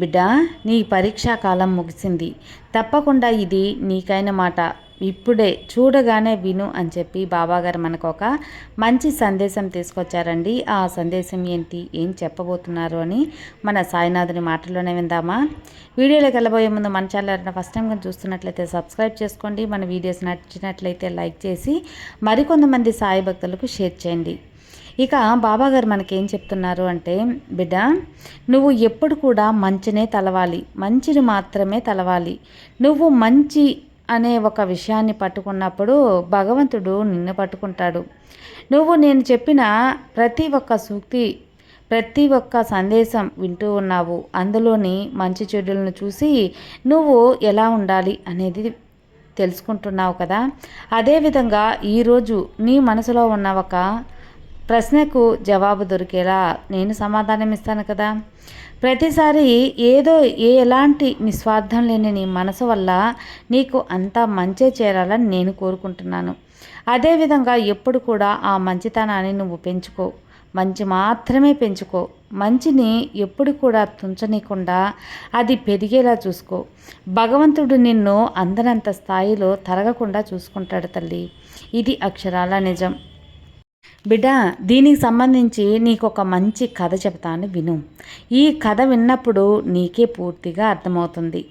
బిడ్డ నీ పరీక్షా కాలం ముగిసింది. తప్పకుండా ఇది నీకైన మాట. ఇప్పుడే చూడగానే విను అని చెప్పి బాబాగారు మనకు ఒక మంచి సందేశం తీసుకొచ్చారండి. ఆ సందేశం ఏంటి? ఏం చెప్పబోతున్నారు అని మన సాయినాథుని మాటల్లోనే విందామా? వీడియోలోకి వెళ్ళబోయే ముందు మన ఛానల్ ఫస్ట్ టైం చూస్తున్నట్లయితే సబ్స్క్రైబ్ చేసుకోండి. మన వీడియోస్ నచ్చినట్లయితే లైక్ చేసి మరికొంతమంది సాయి భక్తులకు షేర్ చేయండి. ఇక బాబాగారు మనకేం చెప్తున్నారు అంటే బిడ్డ నువ్వు ఎప్పుడు కూడా మంచినే తలవాలి. మంచిని మాత్రమే తలవాలి. నువ్వు మంచి అనే ఒక విషయాన్ని పట్టుకున్నప్పుడు భగవంతుడు నిన్ను పట్టుకుంటాడు. నువ్వు నేను చెప్పిన ప్రతి ఒక్క సూక్తి ప్రతి ఒక్క సందేశం వింటూ ఉన్నావు. అందులోని మంచి చెడులను చూసి నువ్వు ఎలా ఉండాలి అనేది తెలుసుకుంటున్నావు కదా. అదేవిధంగా ఈరోజు నీ మనసులో ఉన్న ఒక ప్రశ్నకు జవాబు దొరికేలా నేను సమాధానం ఇస్తాను కదా. ప్రతిసారి ఏదో ఏ ఎలాంటి నిస్వార్థం లేని నీ మనసు వల్ల నీకు అంతా మంచే చేరాలని నేను కోరుకుంటున్నాను. అదేవిధంగా ఎప్పుడు కూడా ఆ మంచితనాన్ని నువ్వు పెంచుకో. మంచి మాత్రమే పెంచుకో. మంచిని ఎప్పుడు కూడా తుంచనీయకుండా అది పెరిగేలా చూసుకో. భగవంతుడు నిన్ను అందనంత స్థాయిలో తరగకుండా చూసుకుంటాడు తల్లి. ఇది అక్షరాల నిజం. బిడ్డ దీనికి సంబంధించి నీకు ఒక మంచి కథ చెప్తాను విను. ఈ కథ విన్నప్పుడు నీకే పూర్తిగా అర్థమవుతుంది.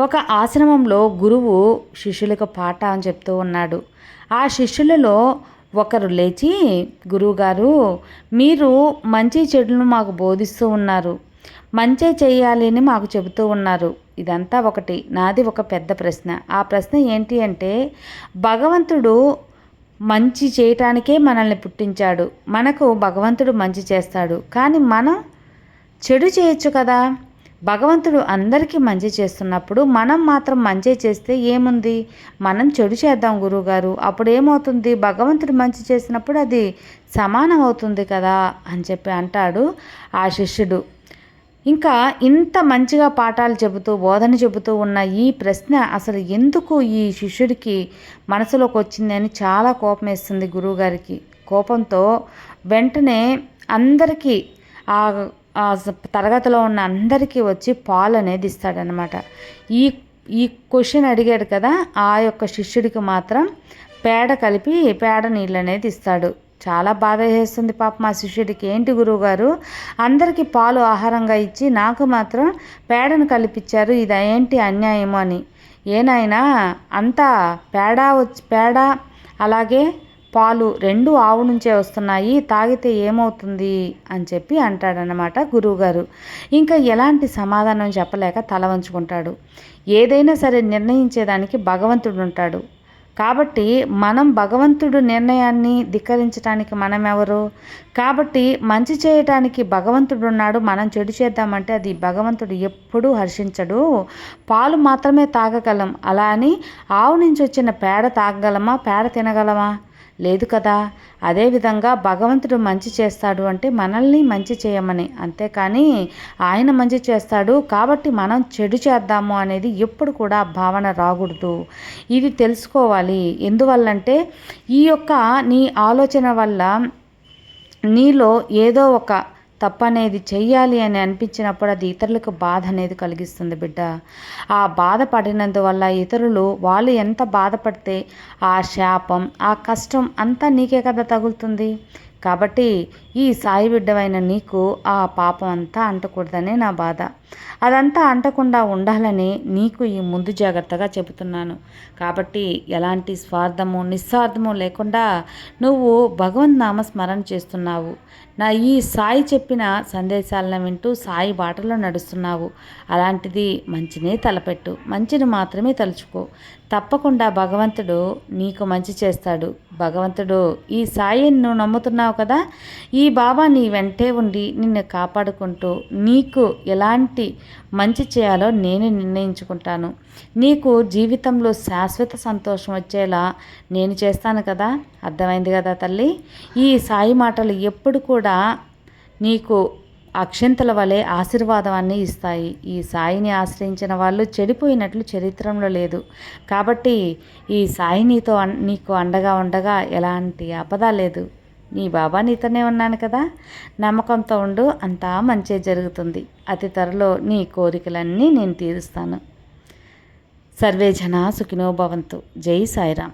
ఒక ఆశ్రమంలో గురువు శిష్యులకు పాట అని చెప్తూ ఉన్నాడు. ఆ శిష్యులలో ఒకరు లేచి గురువుగారు మీరు మంచి చెడులను మాకు బోధిస్తూ ఉన్నారు. మంచి చేయాలి అని మాకు చెబుతూ ఉన్నారు. ఇదంతా ఒకటి. నాది ఒక పెద్ద ప్రశ్న. ఆ ప్రశ్న ఏంటి అంటే భగవంతుడు మంచి చేయటానికే మనల్ని పుట్టించాడు. మనకు భగవంతుడు మంచి చేస్తాడు. కానీ మనం చెడు చేయొచ్చు కదా? భగవంతుడు అందరికీ మంచి చేస్తున్నప్పుడు మనం మాత్రం మంచి చేస్తే ఏముంది? మనం చెడు చేద్దాం గురువుగారు. అప్పుడు ఏమవుతుంది భగవంతుడు మంచి చేసినప్పుడు అది సమానం అవుతుంది కదా? అని చెప్పి అంటాడు ఆ శిష్యుడు. ఇంకా ఇంత మంచిగా పాఠాలు చెబుతూ బోధన చెబుతూ ఉన్న ఈ ప్రశ్న అసలు ఎందుకు ఈ శిష్యుడికి మనసులోకి వచ్చిందని చాలా కోపం వేస్తుంది గురువుగారికి. కోపంతో వెంటనే అందరికీ ఆ తరగతిలో ఉన్న అందరికీ వచ్చి పాలు అనేది ఇస్తాడనమాట ఈ ఈ క్వశ్చన్ అడిగాడు కదా ఆ యొక్క శిష్యుడికి మాత్రం పేడ కలిపి పేడ నీళ్ళు అనేది ఇస్తాడు. చాలా బాధ చేస్తుంది పాప మా శిష్యుడికి. ఏంటి గురువుగారు? అందరికీ పాలు ఆహారంగా ఇచ్చి నాకు మాత్రం పేడను కల్పించారు. ఇది ఏంటి అన్యాయమో అని. ఏనాయనా అంతా పేడ వచ్చి పేడ అలాగే పాలు రెండు ఆవు నుంచే వస్తున్నాయి. తాగితే ఏమవుతుంది అని చెప్పి అంటాడనమాట గురువుగారు. ఇంకా ఎలాంటి సమాధానం చెప్పలేక తల వంచుకుంటాడు. ఏదైనా సరే నిర్ణయించేదానికి భగవంతుడు ఉంటాడు కాబట్టి మనం భగవంతుడు నిర్ణయాన్ని ధిక్కరించడానికి మనం ఎవరు కాబట్టి మంచి చేయటానికి భగవంతుడు ఉన్నాడు మనం చెడు చేద్దామంటే అది భగవంతుడు ఎప్పుడూ హర్షించడు. పాలు మాత్రమే తాగగలం. అలా అని ఆవు నుంచి వచ్చిన పేడ తాగగలమా? పేడ తినగలమా? లేదు కదా. అదేవిధంగా భగవంతుడు మంచి చేస్తాడు అంటే మనల్ని మంచి చేయమని. అంతేకాని ఆయన మంచి చేస్తాడు కాబట్టి మనం చెడు చేద్దాము అనేది ఎప్పుడు కూడా భావన రాకూడదు. ఇది తెలుసుకోవాలి. ఎందువల్లంటే ఈ యొక్క నీ ఆలోచన వల్ల నీలో ఏదో ఒక తప్పనేది చెయ్యాలి అని అనిపించినప్పుడు అది ఇతరులకు బాధ అనేది కలిగిస్తుంది బిడ్డ. ఆ బాధపడినందువల్ల ఇతరులు వాళ్ళు ఎంత బాధపడితే ఆ శాపం ఆ కష్టం అంతా నీకే కదా తగులుతుంది. కాబట్టి ఈ సాయి బిడ్డవైన నీకు ఆ పాపం అంతా అంటకూడదనే నా బాధ. అదంతా అంటకుండా ఉండాలని నీకు ఈ ముందు జాగ్రత్తగా చెబుతున్నాను. కాబట్టి ఎలాంటి స్వార్థము నిస్వార్థము లేకుండా నువ్వు భగవన్ నామ స్మరణ చేస్తున్నావు. నా ఈ సాయి చెప్పిన సందేశాలను వింటూ సాయి బాటలో నడుస్తున్నావు. అలాంటిది మంచినే తలపెట్టు. మంచిని మాత్రమే తలుచుకో. తప్పకుండా భగవంతుడు నీకు మంచి చేస్తాడు. భగవంతుడు ఈ సాయి నువ్వు నమ్ముతున్నావు కదా ఈ బాబా నీ వెంటే ఉండి నిన్ను కాపాడుకుంటూ నీకు ఎలాంటి మంచి చేయాలో నేను నిర్ణయించుకుంటాను. నీకు జీవితంలో శాశ్వత సంతోషం వచ్చేలా నేను చేస్తాను కదా అర్థమైంది కదా తల్లి? ఈ సాయి మాటలు ఎప్పుడు కూడా నీకు అక్షంతల వలె ఆశీర్వాదాన్ని ఇస్తాయి. ఈ సాయిని ఆశ్రయించిన వాళ్ళు చెడిపోయినట్లు చరిత్రలో లేదు. కాబట్టి ఈ సాయి నీతో నీకు అండగా ఉండగా ఎలాంటి ఆపద లేదు. నీ బాబా నీతోనే ఉన్నాను కదా. నమ్మకంతో ఉండు అంతా మంచి జరుగుతుంది. అతి త్వరలో నీ కోరికలన్నీ నేను తీరుస్తాను. సర్వే జన సుఖినో భవంతు. జై సాయిరామ్.